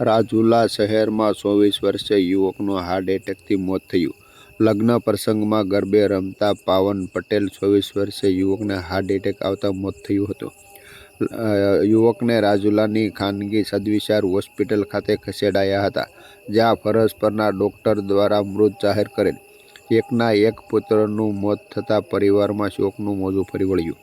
રાજુલા શહેરમાં ચોવીસ વર્ષે યુવકનું હાર્ટ એટેકથી મોત થયું. લગ્ન પ્રસંગમાં ગરબે રમતા પાવન પટેલ ચોવીસ વર્ષે યુવકને હાર્ટ એટેક આવતા મોત થયું હતું. યુવકને રાજુલાની ખાનગી સદવિચાર હોસ્પિટલ ખાતે ખસેડાયા હતા, જ્યાં ફરજ પરના ડોક્ટર દ્વારા મૃત જાહેર કરેલ. એકના એક પુત્રનું મોત થતાં પરિવારમાં શોકનું મોજું ફરી વળ્યું.